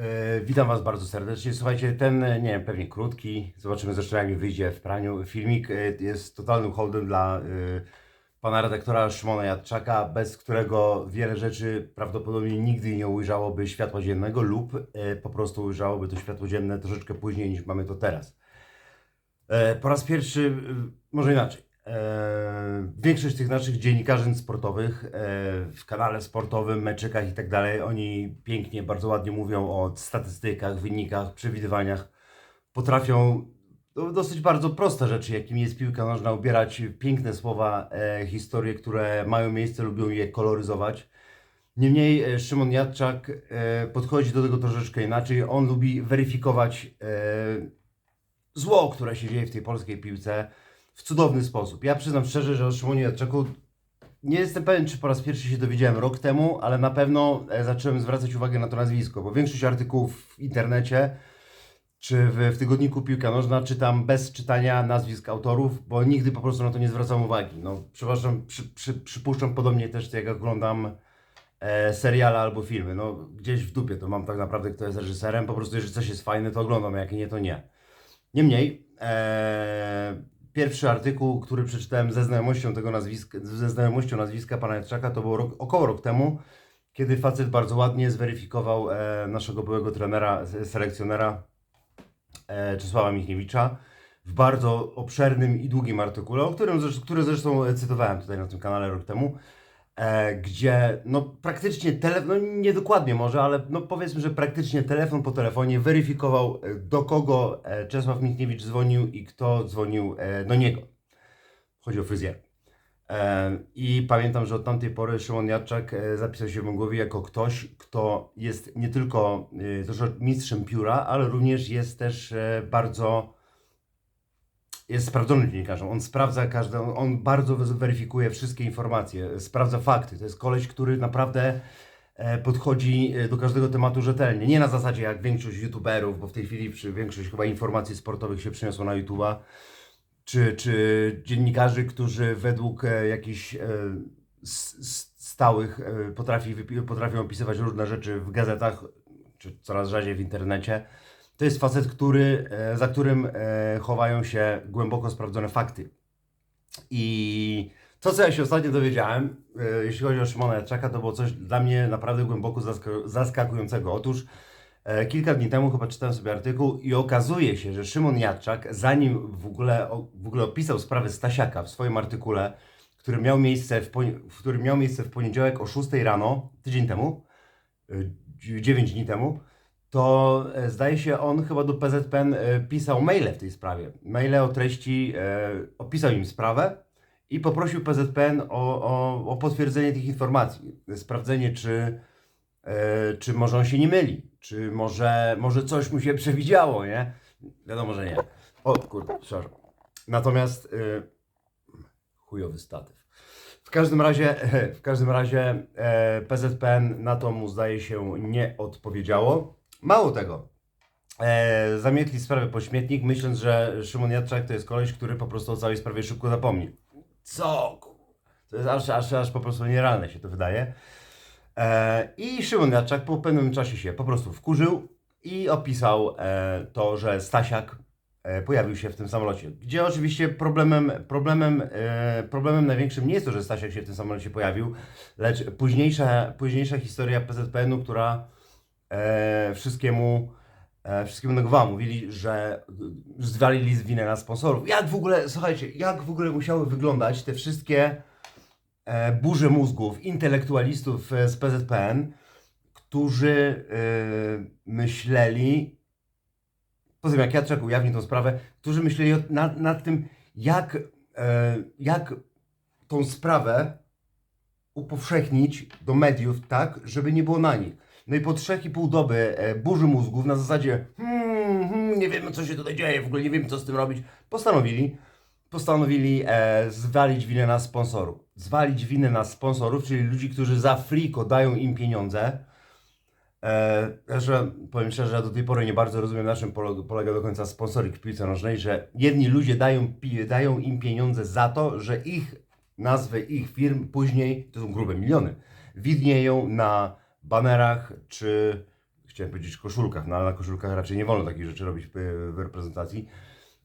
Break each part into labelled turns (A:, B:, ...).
A: E, Witam Was bardzo serdecznie. Słuchajcie, ten, e, nie wiem, pewnie krótki, zobaczymy zresztą jak mi wyjdzie w praniu, filmik e, jest totalnym hołdem dla pana redaktora Szymona Jadczaka, bez którego wiele rzeczy prawdopodobnie nigdy nie ujrzałoby światła dziennego lub po prostu ujrzałoby to światło dzienne troszeczkę później niż mamy to teraz. Po raz pierwszy, może inaczej. E, Większość tych naszych dziennikarzy sportowych e, w kanale sportowym, meczykach i tak dalej, oni pięknie, bardzo ładnie mówią o statystykach, wynikach, przewidywaniach. Potrafią no, dosyć bardzo proste rzeczy, jakimi jest piłka nożna, ubierać piękne słowa, e, historie, które mają miejsce, lubią je koloryzować. Niemniej Szymon Jadczak podchodzi do tego troszeczkę inaczej. On lubi weryfikować zło, które się dzieje w tej polskiej piłce w cudowny sposób. Ja przyznam szczerze, że o Szymonie Jadczaku nie jestem pewien, czy po raz pierwszy się dowiedziałem rok temu, ale na pewno e, zacząłem zwracać uwagę na to nazwisko, bo większość artykułów w internecie czy w, w tygodniku Piłka Nożna czytam bez czytania nazwisk autorów, bo nigdy po prostu na to nie zwracam uwagi. No, przepraszam, przy, przy, przypuszczam podobnie też jak oglądam e, seriale albo filmy. No, gdzieś w dupie to mam tak naprawdę, kto jest reżyserem. Po prostu, jeżeli coś jest fajne, to oglądam, jak nie, to nie. Niemniej, e, pierwszy artykuł, który przeczytałem ze znajomością tego nazwiska, ze znajomością nazwiska pana Jadczaka, to było rok, około rok temu, kiedy facet bardzo ładnie zweryfikował e, naszego byłego trenera, se- selekcjonera e, Czesława Michniewicza w bardzo obszernym i długim artykule, o którym który zresztą e, cytowałem tutaj na tym kanale rok temu, e, gdzie no praktycznie telefon, no niedokładnie może, ale no powiedzmy, że praktycznie telefon po telefonie weryfikował e, do kogo e, Czesław Michniewicz dzwonił i kto dzwonił do niego. Chodzi o fryzjer. E, I pamiętam, że od tamtej pory Szymon Jadczak zapisał się w mojej głowie jako ktoś, kto jest nie tylko mistrzem pióra, ale również jest też bardzo jest sprawdzonym dziennikarzem. On sprawdza każdą, on bardzo weryfikuje wszystkie informacje, sprawdza fakty. To jest koleś, który naprawdę e, podchodzi e, do każdego tematu rzetelnie. Nie na zasadzie jak większość youtuberów, bo w tej chwili większość chyba informacji sportowych się przeniosło na YouTube'a, czy, czy dziennikarzy, którzy według e, jakichś stałych potrafi, potrafią opisywać różne rzeczy w gazetach, czy coraz rzadziej w internecie. To jest facet, który, e, za którym e, chowają się głęboko sprawdzone fakty. I to, co ja się ostatnio dowiedziałem, e, jeśli chodzi o Szymona Jadczaka, to było coś dla mnie naprawdę głęboko zask- zaskakującego. Otóż kilka dni temu chyba czytałem sobie artykuł i okazuje się, że Szymon Jadczak, zanim w ogóle, w ogóle opisał sprawę Stasiaka w swoim artykule, który miał miejsce w, miał miejsce w poniedziałek o 6 rano, tydzień temu, e, 9 dni temu, to e, zdaje się on chyba do PZPN e, pisał maile w tej sprawie. Maile o treści, e, opisał im sprawę i poprosił PZPN o, o, o potwierdzenie tych informacji. Sprawdzenie, czy, czy może on się nie myli, czy może, może coś mu się przewidziało, nie? Wiadomo, że nie. O kurde, przepraszam. Natomiast chujowy statyw. W każdym razie, w każdym razie e, PZPN na to mu zdaje się nie odpowiedziało. Mało tego, e, zamietli sprawę po śmietnik, myśląc, że Szymon Jadczak to jest koleś, który po prostu o całej sprawie szybko zapomni. Co? To jest aż, aż, aż po prostu nierealne się to wydaje. E, I Szymon Jadczak po pewnym czasie się po prostu wkurzył i opisał e, to, że Stasiak e, pojawił się w tym samolocie. Gdzie oczywiście problemem, problemem, e, problemem największym nie jest to, że Stasiak się w tym samolocie pojawił, lecz późniejsza, późniejsza historia PZPN-u, która e, wszystkiemu, e, wszystkiemu. Mówili, że y, zwalili z winę na sponsorów. Jak w ogóle, słuchajcie, jak w ogóle musiały wyglądać te wszystkie e, burze mózgów intelektualistów e, z PZPN, którzy e, myśleli, po tym jak Jacek ujawnił tą sprawę, którzy myśleli nad, nad tym, jak, e, jak tą sprawę upowszechnić do mediów tak, żeby nie było na nich. No i po trzech i pół doby e, burzy mózgów na zasadzie hmm, hmm, nie wiemy co się tutaj dzieje, w ogóle nie wiemy co z tym robić, postanowili, postanowili e, zwalić winę na sponsorów. Zwalić winę na sponsorów, czyli ludzi, którzy za friko dają im pieniądze. E, że, powiem szczerze, że do tej pory nie bardzo rozumiem, na czym pole- polega do końca sponsoring w piłce nożnej, że jedni ludzie dają, dają im pieniądze za to, że ich nazwy, ich firm później, to są grube miliony, widnieją na banerach czy chciałem powiedzieć koszulkach, no ale na koszulkach raczej nie wolno takich rzeczy robić w, reprezentacji.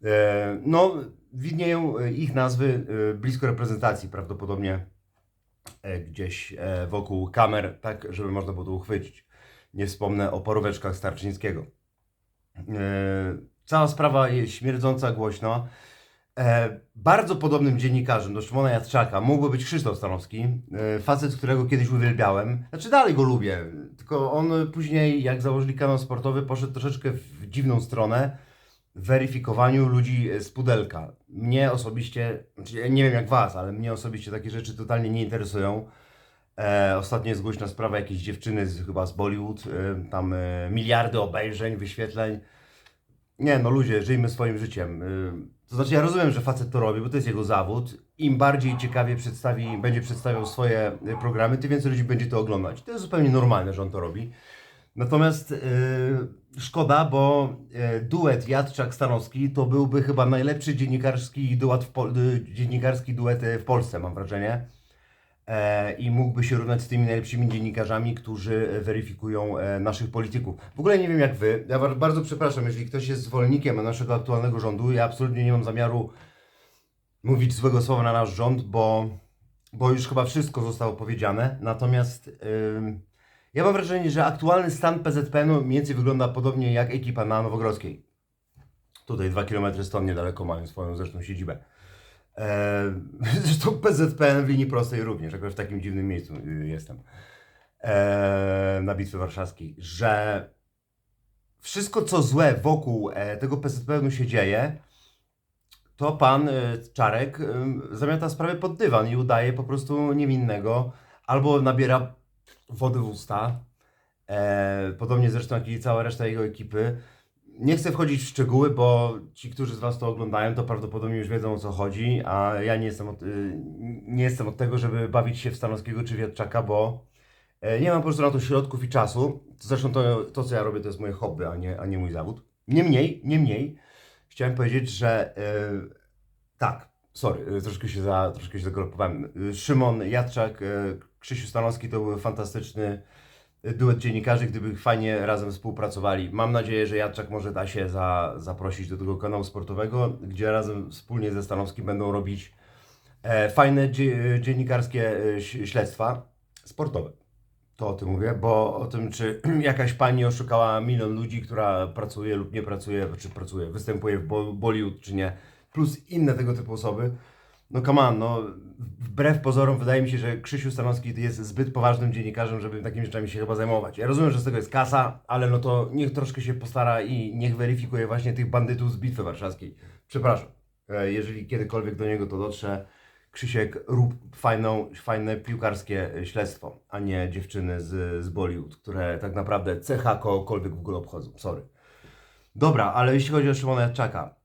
A: E, no, widnieją e, ich nazwy e, blisko reprezentacji, prawdopodobnie gdzieś wokół kamer, tak żeby można było to uchwycić. Nie wspomnę o poróweczkach Starczyńskiego. Cała sprawa jest śmierdząca głośno. E, bardzo podobnym dziennikarzem do Szymona Jadczaka mógłby być Krzysztof Stanowski, e, facet, którego kiedyś uwielbiałem. Znaczy dalej go lubię, tylko on później, jak założyli kanał sportowy, poszedł troszeczkę w dziwną stronę w weryfikowaniu ludzi z pudelka. Mnie osobiście, znaczy nie wiem jak was, ale mnie osobiście takie rzeczy totalnie nie interesują. E, ostatnio jest głośna sprawa jakiejś dziewczyny z, chyba z Bollywood, e, tam e, miliardy obejrzeń, wyświetleń. Nie, no ludzie, żyjmy swoim życiem. Y, To znaczy, ja rozumiem, że facet to robi, bo to jest jego zawód. Im bardziej ciekawie przedstawi, będzie przedstawiał swoje y, programy, tym więcej ludzi będzie to oglądać. To jest zupełnie normalne, że on to robi. Natomiast y, szkoda, bo y, duet Jadczak-Stanowski to byłby chyba najlepszy dziennikarski duet w, dziennikarski duet w Polsce, mam wrażenie. E, I mógłby się równać z tymi najlepszymi dziennikarzami, którzy weryfikują e, naszych polityków. W ogóle nie wiem jak wy. Ja bar- bardzo przepraszam, jeżeli ktoś jest zwolennikiem naszego aktualnego rządu. Ja absolutnie nie mam zamiaru mówić złego słowa na nasz rząd, bo, bo już chyba wszystko zostało powiedziane. Natomiast ym, ja mam wrażenie, że aktualny stan PZPN-u mniej więcej wygląda podobnie jak ekipa na Nowogrodzkiej. Tutaj dwa kilometry stąd niedaleko mają swoją zresztą siedzibę. Eee, zresztą PZPN w linii prostej również, jakoś w takim dziwnym miejscu y, jestem. Eee, na Bitwie Warszawskiej, że wszystko co złe wokół e, tego PZPN-u się dzieje, to pan e, Czarek e, zamiata sprawę pod dywan i udaje po prostu niewinnego, albo nabiera wody w usta, e, podobnie zresztą jak i cała reszta jego ekipy. Nie chcę wchodzić w szczegóły, bo ci, którzy z Was to oglądają, to prawdopodobnie już wiedzą o co chodzi, a ja nie jestem od, y, nie jestem od tego, żeby bawić się w Stanowskiego czy Wiatczaka, bo e, nie mam po prostu na to środków i czasu. Zresztą to, to co ja robię, to jest moje hobby, a nie, a nie mój zawód. Niemniej, niemniej, chciałem powiedzieć, że e, tak, sorry, e, troszkę się, za, troszkę się zagalopowałem. Szymon Jadczak, Krzysiu Stanowski to był fantastyczny duet dziennikarzy, gdyby fajnie razem współpracowali. Mam nadzieję, że Jadczak może da się za, zaprosić do tego kanału sportowego, gdzie razem wspólnie ze Stanowskim będą robić e, fajne dzie, dziennikarskie e, śledztwa sportowe. To o tym mówię, bo o tym, czy jakaś pani oszukała milion ludzi, która pracuje lub nie pracuje, czy pracuje, występuje w Bo- Bollywood, czy nie, plus inne tego typu osoby. No come on, no wbrew pozorom wydaje mi się, że Krzysiu Stanowski jest zbyt poważnym dziennikarzem, żeby takimi rzeczami się chyba zajmować. Ja rozumiem, że z tego jest kasa, ale no to niech troszkę się postara i niech weryfikuje właśnie tych bandytów z Bitwy Warszawskiej. Przepraszam, e, jeżeli kiedykolwiek do niego to dotrze, Krzysiek, rób fajną, fajne piłkarskie śledztwo, a nie dziewczyny z, z Bollywood, które tak naprawdę CH kogokolwiek w ogóle obchodzą. Sorry. Dobra, ale jeśli chodzi o Szymona Jadczaka,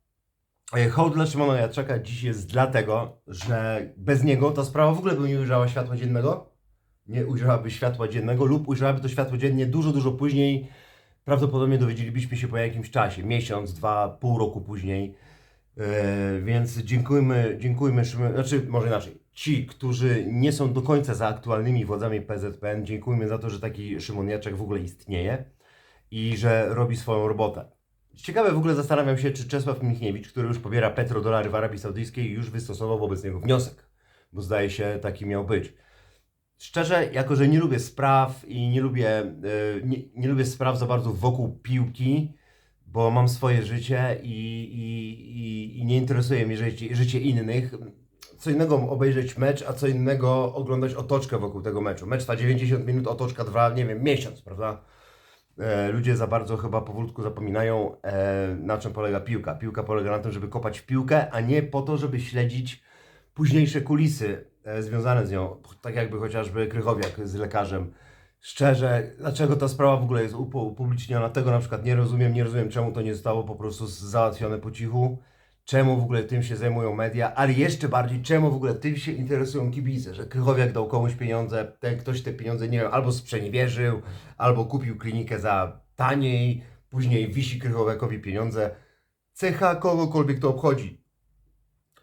A: Hołd dla Szymona Jadczaka dziś jest dlatego, że bez niego ta sprawa w ogóle by nie ujrzała światła dziennego. Nie ujrzałaby światła dziennego lub ujrzałaby to światło dziennie dużo, dużo później. Prawdopodobnie dowiedzielibyśmy się po jakimś czasie, miesiąc, dwa, pół roku później. E, więc dziękujmy, dziękujmy Szymon, znaczy może inaczej. Ci, którzy nie są do końca za aktualnymi władzami PZPN, dziękujmy za to, że taki Szymon Jadczak w ogóle istnieje i że robi swoją robotę. Ciekawe w ogóle zastanawiam się, czy Czesław Michniewicz, który już pobiera petrodolary w Arabii Saudyjskiej, już wystosował wobec niego wniosek, bo zdaje się taki miał być. Szczerze, jako że nie lubię spraw i nie lubię, e, nie, nie lubię spraw za bardzo wokół piłki, bo mam swoje życie i, i, i, i nie interesuje mnie życie, życie innych. Co innego obejrzeć mecz, a co innego oglądać otoczkę wokół tego meczu. Mecz trwa 90 minut, otoczka trwa, nie wiem, miesiąc, prawda? E, ludzie za bardzo chyba powolutku zapominają, e, na czym polega piłka. Piłka polega na tym, żeby kopać w piłkę, a nie po to, żeby śledzić późniejsze kulisy e, związane z nią. Tak jakby chociażby Krychowiak z lekarzem. Szczerze, dlaczego ta sprawa w ogóle jest upu- upubliczniona, tego na przykład nie rozumiem. Nie rozumiem, czemu to nie zostało po prostu załatwione po cichu. Czemu w ogóle tym się zajmują media, ale jeszcze bardziej, czemu w ogóle tym się interesują kibice, że Krychowiak dał komuś pieniądze, ten ktoś te pieniądze, nie wiem, albo sprzeniewierzył, albo kupił klinikę za taniej, później wisi Krychowiakowi pieniądze. CH kogokolwiek to obchodzi.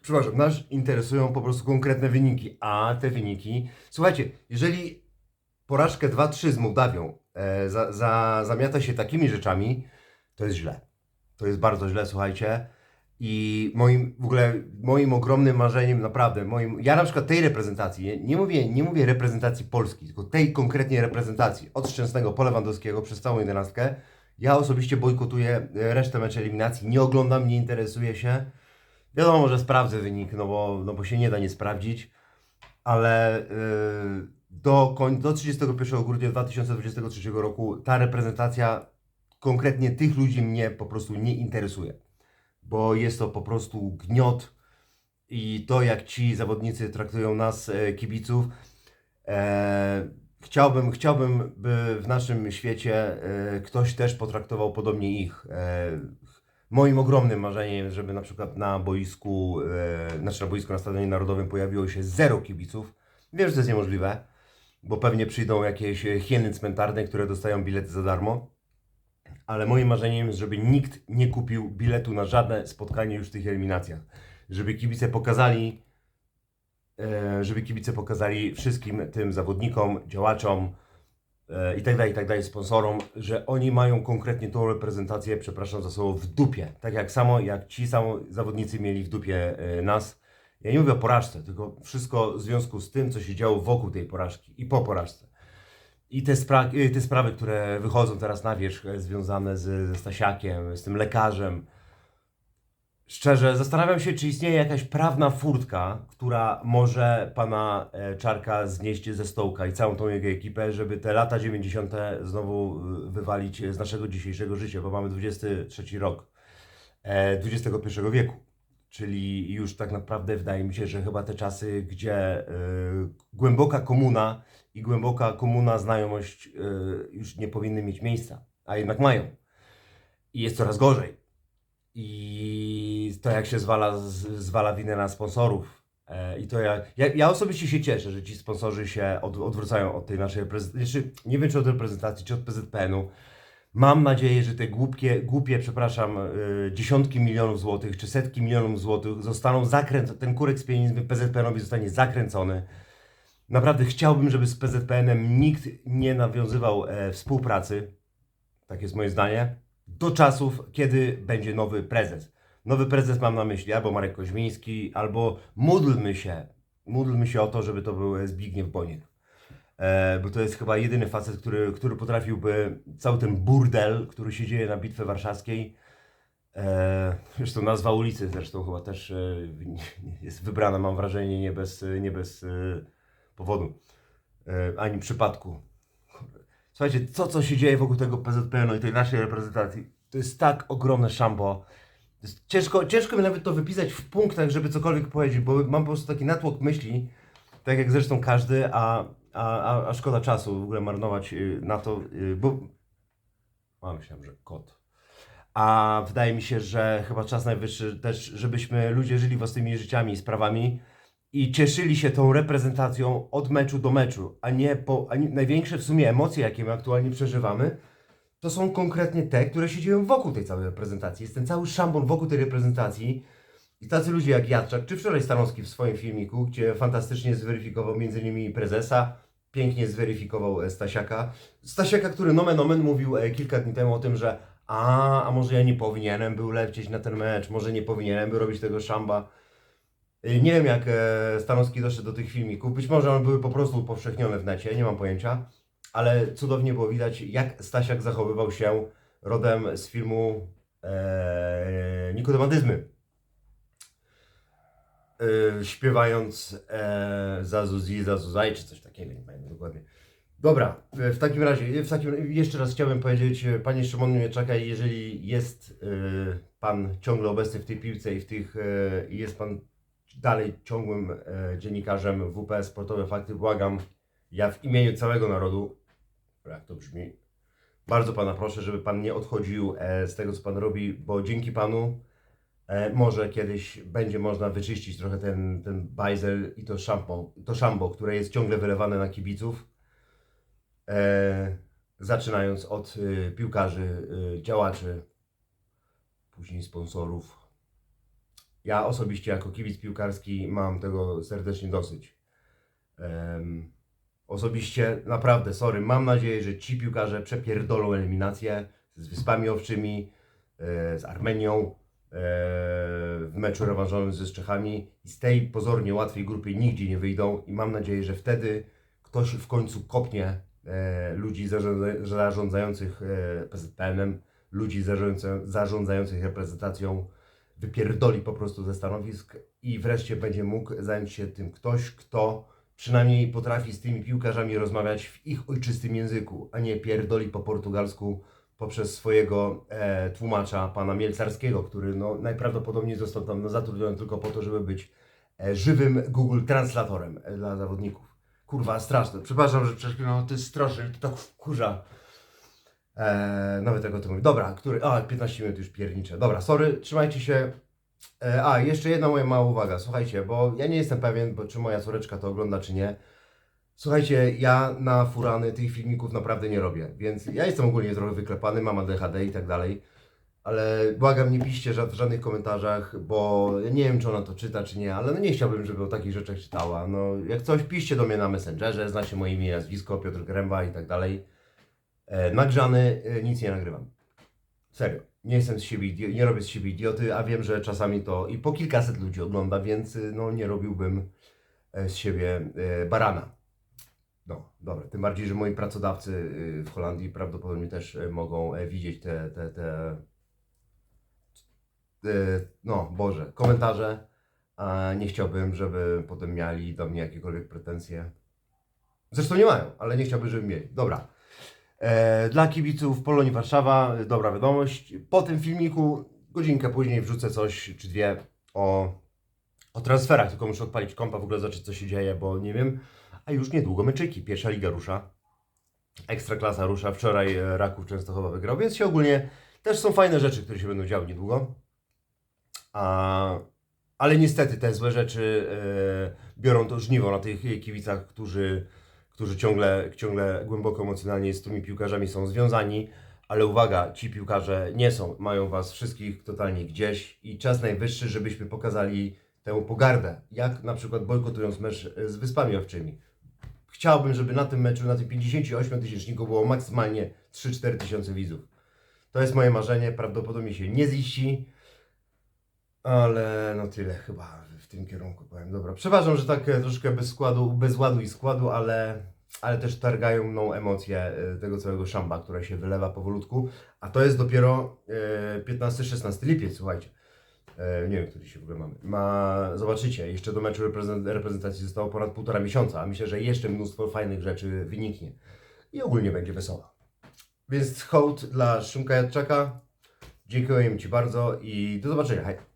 A: Przepraszam, nas interesują po prostu konkretne wyniki, a te wyniki... Słuchajcie, jeżeli porażkę 2-3 z Mołdawią e, za, za, zamiata się takimi rzeczami, to jest źle. To jest bardzo źle, słuchajcie. I moim, w ogóle moim ogromnym marzeniem, naprawdę, moim, ja na przykład tej reprezentacji, nie, nie, mówię, nie mówię reprezentacji Polski, tylko tej konkretnie reprezentacji, od Szczęsnego po Lewandowskiego przez całą jedenastkę, ja osobiście bojkotuję resztę meczu eliminacji, nie oglądam, nie interesuję się. Wiadomo, że sprawdzę wynik, no bo, no bo się nie da nie sprawdzić, ale yy, do, koń, do 31 grudnia 2023 roku ta reprezentacja konkretnie tych ludzi mnie po prostu nie interesuje, bo jest to po prostu gniot i to jak ci zawodnicy traktują nas, e, kibiców. E, chciałbym, chciałbym, by w naszym świecie e, ktoś też potraktował podobnie ich. Moim ogromnym marzeniem żeby na przykład na boisku, znaczy na boisku na Stadionie Narodowym pojawiło się zero kibiców. Wiem, że to jest niemożliwe, bo pewnie przyjdą jakieś hieny cmentarne, które dostają bilety za darmo. Ale moim marzeniem jest, żeby nikt nie kupił biletu na żadne spotkanie już w tych eliminacjach. Żeby kibice pokazali, e, żeby kibice pokazali wszystkim tym zawodnikom, działaczom e, i tak dalej, i tak dalej, sponsorom, że oni mają konkretnie tą reprezentację, przepraszam za słowo, w dupie. Tak jak samo, jak ci samo zawodnicy mieli w dupie e, nas. Ja nie mówię o porażce, tylko wszystko w związku z tym, co się działo wokół tej porażki i po porażce. I te, spra- te sprawy, które wychodzą teraz na wierzch, e, związane z, ze Stasiakiem, z tym lekarzem. Szczerze, zastanawiam się, czy istnieje jakaś prawna furtka, która może pana e, Czarka znieść ze stołka i całą tą jego ekipę, żeby te lata 90. znowu y, wywalić z naszego dzisiejszego życia, bo mamy 23 rok e, XXI wieku. Czyli już tak naprawdę wydaje mi się, że chyba te czasy, gdzie y, głęboka komuna i głęboka komuna znajomość y, już nie powinny mieć miejsca, a jednak mają. I jest coraz gorzej. I to jak się zwala, z, zwala winę na sponsorów. E, I to. Ja, ja osobiście się cieszę, że ci sponsorzy się od, odwracają od tej naszej reprezentacji. Nie wiem, czy od reprezentacji, czy od PZPN-u. Mam nadzieję, że te głupie, głupie przepraszam, y, dziesiątki milionów złotych, czy setki milionów złotych zostaną zakręcone, ten kurek z pieniędzmi PZPN-owi zostanie zakręcony. Naprawdę chciałbym, żeby z PZPN-em nikt nie nawiązywał e, współpracy, tak jest moje zdanie, do czasów, kiedy będzie nowy prezes. Nowy prezes mam na myśli albo Marek Koźmiński, albo módlmy się, módlmy się o to, żeby to był Zbigniew Boniek. E, bo to jest chyba jedyny facet, który, który potrafiłby cały ten burdel, który się dzieje na Bitwie Warszawskiej, e, zresztą nazwa ulicy zresztą chyba też e, jest wybrana, mam wrażenie, nie bez, nie bez powodu, ani przypadku. Słuchajcie, co, co się dzieje wokół tego PZPN-u i tej naszej reprezentacji, to jest tak ogromne szambo. Ciężko, ciężko mi nawet to wypisać w punktach, żeby cokolwiek powiedzieć, bo mam po prostu taki natłok myśli, tak jak zresztą każdy, a, a, a, a szkoda czasu w ogóle marnować y, na to, y, bo... A, myślałem, że kot. A wydaje mi się, że chyba czas najwyższy też, żebyśmy ludzie żyli własnymi życiami i sprawami i cieszyli się tą reprezentacją od meczu do meczu, a nie po... A nie, największe w sumie emocje, jakie my aktualnie przeżywamy, to są konkretnie te, które się dzieją wokół tej całej reprezentacji. Jest ten cały szambon wokół tej reprezentacji. I tacy ludzie jak Jadczak, czy wczoraj Stanowski w swoim filmiku, gdzie fantastycznie zweryfikował między innymi prezesa, pięknie zweryfikował e, Stasiaka. Stasiaka, który nomen omen mówił e, kilka dni temu o tym, że a, a może ja nie powinienem był lecieć na ten mecz, może nie powinienem był robić tego szamba. E, Nie wiem jak Stanowski doszedł do tych filmików, być może one były po prostu upowszechnione w necie, nie mam pojęcia, ale cudownie było widać jak Stasiak zachowywał się rodem z filmu e, yy, śpiewając e, Zazuzi, Zazuzaj, czy coś takiego, nie pamiętam dokładnie. Dobra, w takim razie, w takim, jeszcze raz chciałbym powiedzieć, e, Panie Szymonie Mieczaka, jeżeli jest e, Pan ciągle obecny w tej piłce i w tych, i jest Pan dalej ciągłym dziennikarzem WP Sportowe Fakty, błagam, ja w imieniu całego narodu, jak to brzmi, bardzo Pana proszę, żeby Pan nie odchodził z tego, co Pan robi, bo dzięki Panu może kiedyś będzie można wyczyścić trochę ten, ten bajzel i to szambo, to szambo, które jest ciągle wylewane na kibiców. E, zaczynając od y, piłkarzy, y, działaczy, później sponsorów. Ja osobiście jako kibic piłkarski mam tego serdecznie dosyć. Em, Osobiście, naprawdę, sorry, mam nadzieję, że ci piłkarze przepierdolą eliminację z Wyspami Owczymi, e, z Armenią e, w meczu rewanżowym ze Czechami i z tej pozornie łatwej grupy nigdzie nie wyjdą i mam nadzieję, że wtedy ktoś w końcu kopnie e, ludzi zarządza- zarządzających e, PZPN-em, ludzi zarządza- zarządzających reprezentacją, wypierdoli po prostu ze stanowisk i wreszcie będzie mógł zająć się tym ktoś, kto przynajmniej potrafi z tymi piłkarzami rozmawiać w ich ojczystym języku, a nie pierdoli po portugalsku poprzez swojego e, tłumacza, pana Mielcarskiego, który no, najprawdopodobniej został tam no, zatrudniony tylko po to, żeby być e, żywym Google Translatorem e, dla zawodników. Kurwa, straszne. Przepraszam, że przeszknąłem, to jest straszne, to tak wkurza. E, nawet jak o tym mówię. Dobra, który. A, 15 minut już piernicze. Dobra, sorry, trzymajcie się. E, a, jeszcze jedna moja mała uwaga. Słuchajcie, bo ja nie jestem pewien, bo, czy moja córeczka to ogląda, czy nie. Słuchajcie, ja na furany tych filmików naprawdę nie robię, więc ja jestem ogólnie trochę wyklepany, mam ADHD i tak dalej, ale błagam, nie piszcie w żadnych komentarzach, bo nie wiem, czy ona to czyta, czy nie, ale no nie chciałbym, żeby o takich rzeczach czytała. No, jak coś, piszcie do mnie na Messengerze, znacie moje imię, nazwisko, Piotr Gręba i tak dalej. E, nagrzany, e, nic nie nagrywam. Serio. Nie jestem z siebie, nie robię z siebie idioty, a wiem, że czasami to i po kilkaset ludzi ogląda, więc y, no nie robiłbym e, z siebie e, barana. No, dobra. Tym bardziej, że moi pracodawcy y, w Holandii prawdopodobnie też e, mogą e, widzieć te, te, te e, no, Boże, komentarze, a nie chciałbym, żeby potem mieli do mnie jakiekolwiek pretensje. Zresztą nie mają, ale nie chciałbym, żeby mieli. Dobra. E, dla kibiców Polonii Warszawa, dobra wiadomość. Po tym filmiku, godzinkę później wrzucę coś czy dwie o, o transferach, tylko muszę odpalić kompa, w ogóle zobaczyć co się dzieje, bo nie wiem. A już niedługo meczyki, pierwsza liga rusza. Ekstraklasa rusza, wczoraj e, Raków Częstochowa wygrał, więc się ogólnie też są fajne rzeczy, które się będą działy niedługo. A, ale niestety te złe rzeczy e, biorą to żniwo na tych kibicach, którzy, którzy ciągle, ciągle głęboko emocjonalnie z tymi piłkarzami są związani. Ale uwaga, ci piłkarze nie są, mają was wszystkich totalnie gdzieś i czas najwyższy, żebyśmy pokazali tę pogardę, jak na przykład bojkotując mecz z Wyspami Owczymi. Chciałbym, żeby na tym meczu, na tym 58 tysięczniku było maksymalnie 3-4 tysiące widzów. To jest moje marzenie, prawdopodobnie się nie ziści, ale no tyle chyba w tym kierunku powiem. Dobra, przepraszam, że tak e, troszkę bez składu, bez ładu i składu, ale, ale też targają mną emocje e, tego całego szamba, które się wylewa powolutku, a to jest dopiero e, 15-16 lipiec, słuchajcie. E, nie wiem, który się w ogóle mamy. Ma, zobaczycie, jeszcze do meczu reprezent, reprezentacji zostało ponad półtora miesiąca, a myślę, że jeszcze mnóstwo fajnych rzeczy wyniknie. I ogólnie będzie wesoło. Więc hołd dla Szymka Jadczaka. Dziękuję Ci bardzo i do zobaczenia. Hej.